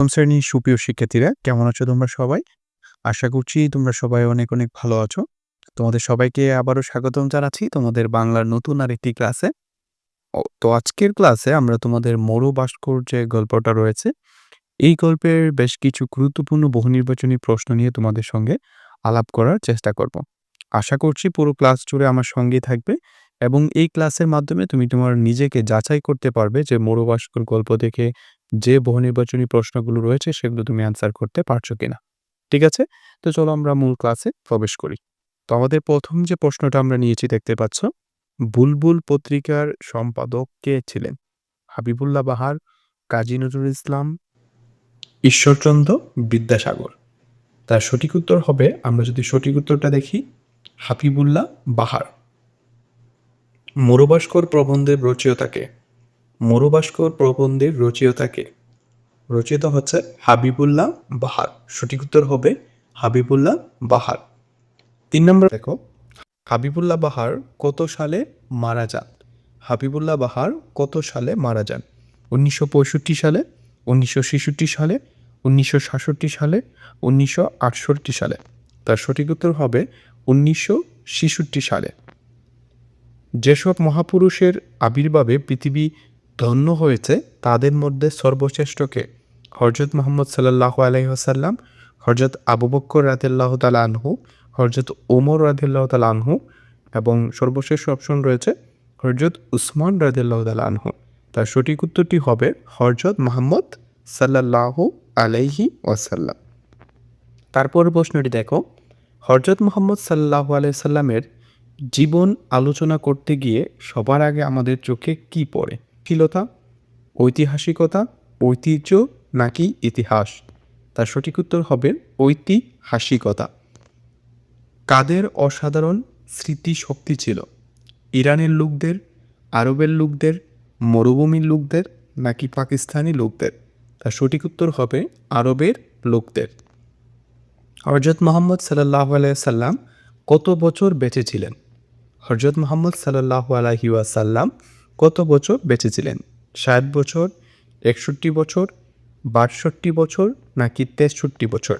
নবম শ্রেণির সুপ্রিয় শিক্ষার্থীরা, কেমন আছো তোমরা সবাই? আশা করছি তোমরা সবাই অনেক অনেক ভালো আছো। তোমাদের সবাইকে আবারও স্বাগতম জানাচ্ছি তোমাদের বাংলার নতুন আরেকটি ক্লাসে। তো আজকের ক্লাসে আমরা তোমাদের মরু ভাস্কর যে গল্পটা রয়েছে। এই গল্পের বেশ কিছু গুরুত্বপূর্ণ বহুনির্বাচনী প্রশ্ন নিয়ে তোমাদের সঙ্গে আলাপ করার চেষ্টা করব। আশা করছি পুরো ক্লাস জুড়ে আমার সঙ্গেই থাকবে এবং এই ক্লাসের মাধ্যমে তুমি তোমার নিজেকে যাচাই করতে পারবে যে মরু ভাস্কর গল্প দেখে যে বহুনির্বাচনী প্রশ্নগুলো রয়েছে সেগুলো তুমি অ্যান্সার করতে পারছ কিনা। ঠিক আছে? তো চলো আমরা মূল ক্লাসে প্রবেশ করি। তো আমাদের প্রথম যে প্রশ্নটা আমরা নিয়েছি দেখতে পাচ্ছ, বুলবুল পত্রিকার সম্পাদক কে ছিলেন? হাবিবুল্লাহ বাহার, কাজী নজরুল ইসলাম, ঈশ্বরচন্দ্র বিদ্যাসাগর। তার সঠিক উত্তর হবে, আমরা যদি সঠিক উত্তরটা দেখি, হাবিবুল্লাহ বাহার। মরুভাস্কর প্রবন্ধের রচয়িতাকে মরুভাস্কর প্রবন্ধের রচয়িতাকে। রচিত হচ্ছে হাবিবুল্লাহ বাহার। সঠিক উত্তর হবে হাবিবুল্লাহ বাহার। তিন নম্বর দেখো, হাবিবুল্লাহ বাহার কত সালে মারা যান? হাবিবুল্লাহ বাহার কত সালে মারা যান? উনিশশো পঁয়ষট্টি সালে, উনিশশো ছেষট্টি সালে, উনিশশো সাতষট্টি সালে, উনিশশো আটষট্টি সালে। তার সঠিক উত্তর হবে উনিশশো ছেষট্টি সালে। যেসব মহাপুরুষের আবির্ভাবে পৃথিবী ধন্য হয়েছে তাদের মধ্যে সর্বশ্রেষ্ঠকে হরজত মোহাম্মদ সাল্লাহ আলহিহাসাল্লাম হরজত আবু বক্কর রাদিল্লাহ তালা আনহু হরজত ওমর রাদিল্লাহ তালা আনহু এবং সর্বশেষ অপশন রয়েছে হরজত উসমান রাদিল্লাহ তালা আনহু। তার সঠিক উত্তরটি হবে হরজত মোহাম্মদ সাল্লাহ আলাইহি ওয়াসাল্লাম। তারপর প্রশ্নটি দেখো হরজত মোহাম্মদ সাল্লাহ আলাইসাল্লামের জীবন আলোচনা করতে গিয়ে সবার আগে আমাদের চোখে কি পড়ে? শিলতা ঐতিহাসিকতা, ঐতিহ্য নাকি ইতিহাস? তার সঠিক উত্তর হবে ঐতিহাসিকতা। কাদের অসাধারণ স্মৃতিশক্তি ছিল? ইরানের লোকদের, আরবের লোকদের, মরুভূমির লোকদের নাকি পাকিস্তানি লোকদের? তার সঠিক উত্তর হবে আরবের লোকদের। হরজত মোহাম্মদ সাল্লাহ আলাইসাল্লাম কত বছর বেঁচে ছিলেন? হরজত মোহাম্মদ সাল্লাহ আলহি ওয়াসাল্লাম কত বছর বেঁচে ছিলেন ষাট বছর, একষট্টি বছর, বাষট্টি বছর নাকি তেষট্টি বছর?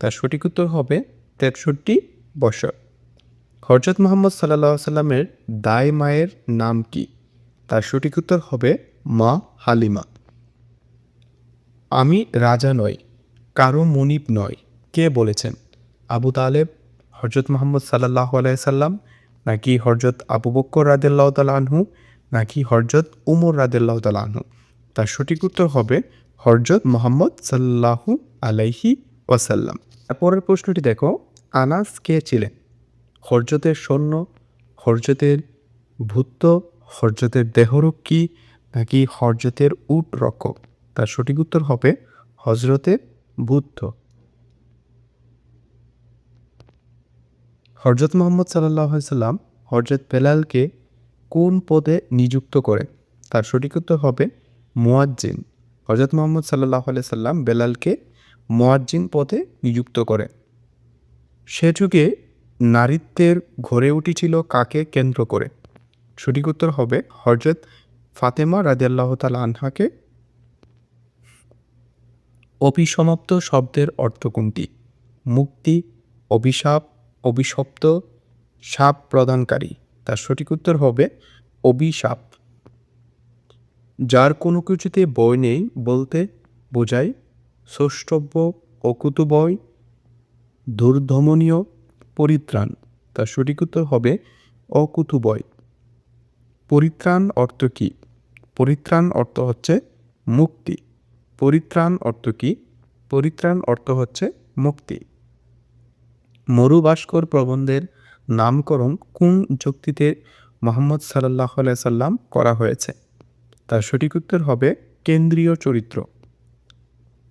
তার সঠিক উত্তর হবে তেষট্টি বছর। হরজত মোহাম্মদ সাল্লাহ সাল্লামের দায় মায়ের নাম কি? তার সঠিক উত্তর হবে মা হালিমা। আমি রাজা নই, কারও মনিব নয় কে বলেছেন? আবু তালেব হরজত মোহাম্মদ সাল্লাহ আলাইসাল্লাম নাকি হরজত আবু বক্কর রাদেল্লাহ তালা আনহু নাকি হরজত উমর রাদেল্লাহ তালা তার সঠিক উত্তর হবে হরজত মোহাম্মদ সাল্লাহু আলাইহি ওয়াসাল্লাম। পরের প্রশ্নটি দেখো, আনাস কে ছিলেন? হরজতের সৈন্য হরজতের ভূত্য হরজতের দেহরক্ষী নাকি হরজতের উট রক্ষক তার সঠিক উত্তর হবে হজরতের বুদ্ধ হরজত মোহাম্মদ সাল্লাহ সাল্লাম হরজত বেলালকে কোন পদে নিযুক্ত করে? তার সঠিক উত্তর হবে মুয়াজ্জিন। হরজত মোহাম্মদ সাল্লাহ সাল্লাম বেলালকে মোয়াজ্জিন পদে নিযুক্ত করে। সে যুগে নারীত্বের ঘরে উঠেছিল কাকে কেন্দ্র করে? সঠিক উত্তর হবে হরজত ফাতেমা রাদিয়াল্লাহ তাল আনহাকে। অভিসমাপ্ত শব্দের অর্থ কোনটি? মুক্তি, অভিশাপ, অভিশপ্ত, সাপ প্রদানকারী। তার সঠিক উত্তর হবে অভিশাপ। যার কোনো কিছুতে বই নেই বলতে বোঝায় সৌষ্ঠব্য অকুতুবয় দুর্ধমনীয় পরিত্রাণ। তার সঠিক উত্তর হবে অকুতুবয়। পরিত্রাণ অর্থ কী? পরিত্রাণ অর্থ হচ্ছে মুক্তি। পরিত্রাণ অর্থ কী? পরিত্রাণ অর্থ হচ্ছে মুক্তি। মরুভাস্কর প্রবন্ধের নামকরণ কোন যুক্তিতে মোহাম্মদ সাল্লাহ সাল্লাম করা হয়েছে? তার সঠিক উত্তর হবে কেন্দ্রীয় চরিত্র।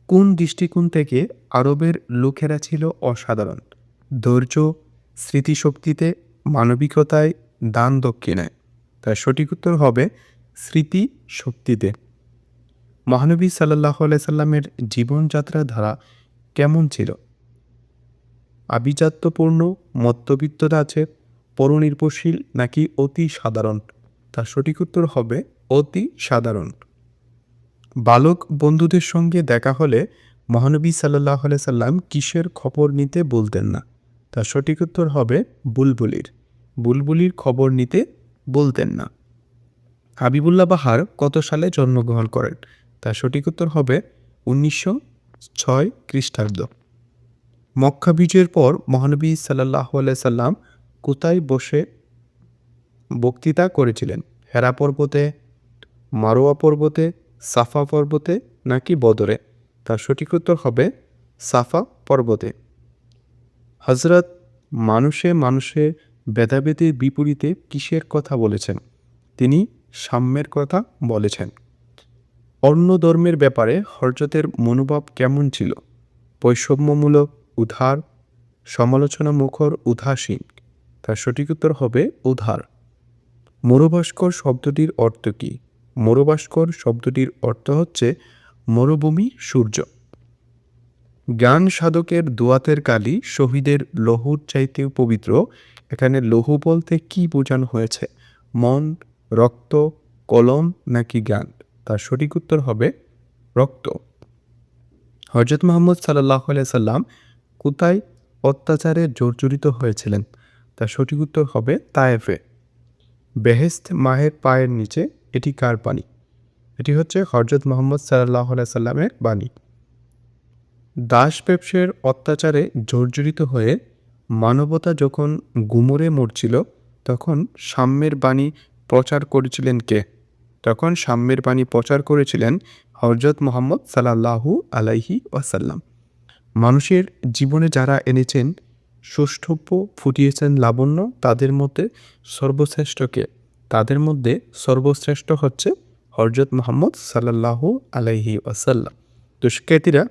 কোন দৃষ্টিকোণ থেকে আরবের লোকেরা ছিল অসাধারণ? ধৈর্য, স্মৃতিশক্তিতে, মানবিকতায়, দান দক্ষিণায়। তার সঠিক উত্তর হবে স্মৃতি শক্তিতে মহানবী সাল্লাহ সাল্লামের জীবনযাত্রা ধারা কেমন ছিল? আভিজাত্যপূর্ণ মধ্যবিত্ত আছে, পরনির্ভরশীল নাকি অতি সাধারণ? তার সঠিক উত্তর হবে অতি সাধারণ। বালক বন্ধুদের সঙ্গে দেখা হলে মহানবী সাল্লাহ সাল্লাম কিসের খবর নিতে বলতেন না? তার সঠিক উত্তর হবে বুলবুলির। বুলবুলির খবর নিতে বলতেন না। হাবিবুল্লাহ বাহার কত সালে জন্মগ্রহণ করেন? তার সঠিক উত্তর হবে উনিশশো ছয় খ্রিস্টাব্দ। মক্কা বিজয়ের পর মহানবী সাল্লাহ সাল্লাম কোথায় বসে বক্তৃতা করেছিলেন? হেরা পর্বতে, মারোয়া পর্বতে, সাফা পর্বতে নাকি বদরে? তার সঠিক উত্তর হবে সাফা পর্বতে। হজরত মানুষে মানুষে ভেদাভেদের বিপরীতে কিসের কথা বলেছেন? তিনি সাম্যের কথা বলেছেন। অন্য ধর্মের ব্যাপারে হরজতের মনোভাব কেমন ছিল? বৈষম্যমূলক উধার সমালোচনা মুখর উদাসীন তার সঠিক উত্তর হবে উধার। মরুভাস্কর শব্দটির অর্থ কী? মরুভাস্কর শব্দটির অর্থ হচ্ছে মরুভূমি সূর্য। জ্ঞান সাধকের দোয়াতের কালি শহীদের লহুর চাইতেও পবিত্র। এখানে লহু বলতে কি বোঝানো হয়েছে? মন, রক্ত, কলম নাকি জ্ঞান? তার সঠিক উত্তর হবে রক্ত। হজরত মোহাম্মদ সাল্লাহ সাল্লাম কোথায় অত্যাচারে জর্জরিত হয়েছিলেন? তার সঠিক উত্তর হবে তায়েফে। বেহেস্ত মাহের পায়ের নিচে এটি কার বাণী? এটি হচ্ছে হজরত মোহাম্মদ সাল্লাহ সাল্লামের বাণী। দাস ব্যবসায়ের অত্যাচারে জর্জরিত হয়ে মানবতা যখন গুমরে মরছিল, তখন সাম্যের বাণী প্রচার করেছিলেন কে? তখন সাম্যের বাণী প্রচার করেছিলেন হজরত মোহাম্মদ সাল্লাহু আলাইহি ওয়াসাল্লাম। মানুষের জীবনে যারা এনেছেন সুষ্ঠব্য ফুটিয়েছেন লাবণ্য, তাদের মধ্যে সর্বশ্রেষ্ঠকে। তাদের মধ্যে সর্বশ্রেষ্ঠ হচ্ছে হরজত মোহাম্মদ সাল্লাহু আলাইহি ওয়াসাল্লাম। তো শিক্ষার্থীরা,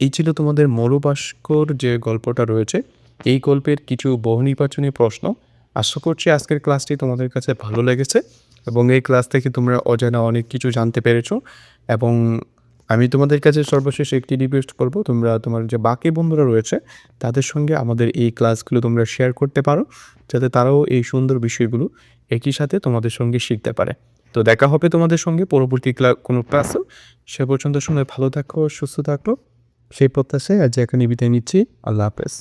এই ছিল তোমাদের মরুবাস্কর যে গল্পটা রয়েছে, এই গল্পের কিছু বহু নির্বাচনী প্রশ্ন। আশা করছি আজকের ক্লাসটি তোমাদের কাছে ভালো লেগেছে এবং এই ক্লাস থেকে তোমরা অজানা অনেক কিছু জানতে পেরেছ এবং আমি তোমাদের কাছে সর্বশেষ একটি রিকোয়েস্ট করব, তোমরা তোমার যে বাকি বন্ধুরা রয়েছে, তাদের সঙ্গে আমাদের এই ক্লাসগুলো তোমরা শেয়ার করতে পারো, যাতে তারাও এই সুন্দর বিষয়গুলো একই সাথে তোমাদের সঙ্গে শিখতে পারে। তো দেখা হবে তোমাদের সঙ্গে পরবর্তী কোনো ক্লাসও সে পর্যন্ত সময় ভালো থাকো, সুস্থ থাকো। সেই প্রত্যাশায় আজ এখানে বিদায় নিচ্ছি। আল্লাহ হাফেজ।